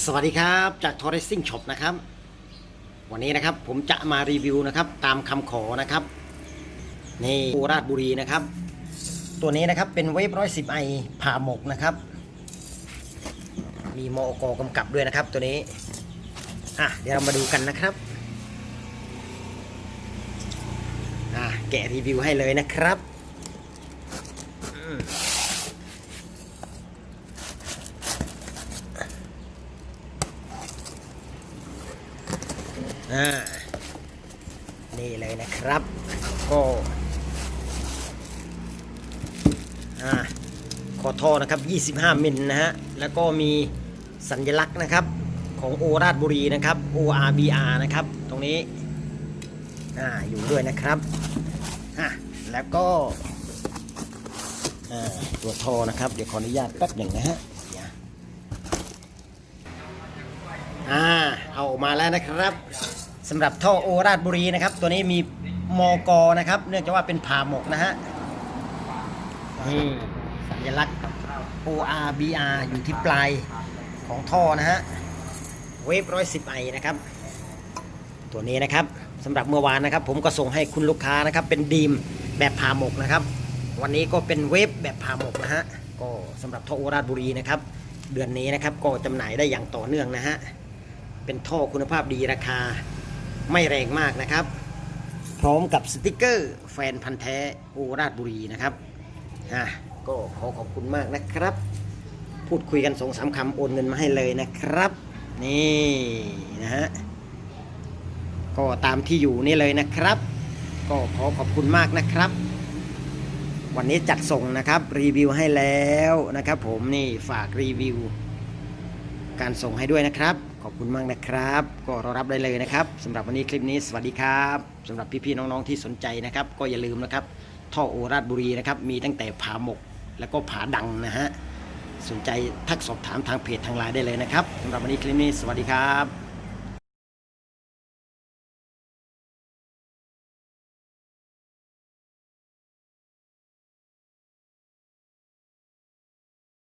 สวัสดีครับจากทอร์เรซิ่งช็อปนะครับ วันนี้นะครับผมจะมารีวิวนะครับตามคำขอนะครับนี่โคราชบุรีนะครับ ตัวนี้นะครับเป็นเวฟร้อยสิบไอผ่าหมกนะครับ มีมอกกำกับด้วยนะครับตัวนี้อะเดี๋ยวเรามาดูกันนะครับอะแกะรีวิวให้เลยนะครับ อ่านี่เลยนะครับก็อ่าขอท่อนะครับ 25 มิลนะฮะ แล้วก็มีสัญลักษณ์นะครับของโอราชบุรีนะครับ ORBR นะครับ ตรงนี้อ่าอยู่ด้วยนะครับอะแล้วก็อ่าตัวท่อนะครับ เดี๋ยวขออนุญาตแป๊บหนึ่งนะฮะอ่าเอาออกมาแล้วนะครับ สำหรับท่อโอราชบุรีนะครับ ตัวนี้มีมกนะครับ เนื่องจากว่าเป็นผ่าหมกนะฮะนี่สัญลักษณ์ ORBR อยู่ที่ปลายของท่อนะฮะเวฟร้อยสิบไอนะครับ ตัวนี้นะครับสำหรับเมื่อวานนะครับ ผมก็ส่งให้คุณลูกค้านะครับ เป็นดีมแบบผ่าหมกนะครับ วันนี้ก็เป็นเวฟแบบผ่าหมกนะฮะก็สำหรับท่อโอราชบุรีนะครับ เดือนนี้นะครับก็จำหน่ายได้อย่างต่อเนื่องนะฮะเป็นท่อคุณภาพดีราคา ไม่แรงมากนะครับ พร้อมกับสติกเกอร์แฟนพันธ์แท้โอราชบุรีนะครับอะก็ขอขอบคุณมากนะครับ พูดคุยกันสองสามคำโอนเงินมาให้เลยนะครับ นี่นะฮะก็ตามที่อยู่นี่เลยนะครับ ก็ขอขอบคุณมากนะครับ วันนี้จัดส่งนะครับรีวิวให้แล้วนะครับ ผมนี่ฝากรีวิว การส่งให้ด้วยนะครับ ขอบคุณมากนะครับ ก็รอรับได้เลยนะครับสำหรับวันนี้คลิปนี้สวัสดีครับสำหรับพี่ๆน้องๆที่สนใจนะครับ ก็อย่าลืมนะครับ ท่อโอราชบุรีนะครับมีตั้งแต่ผาหมกแล้วก็ผาดังนะฮะสนใจทักสอบถามทางเพจทางไลน์ได้เลยนะครับสำหรับวันนี้คลิปนี้สวัสดีครับ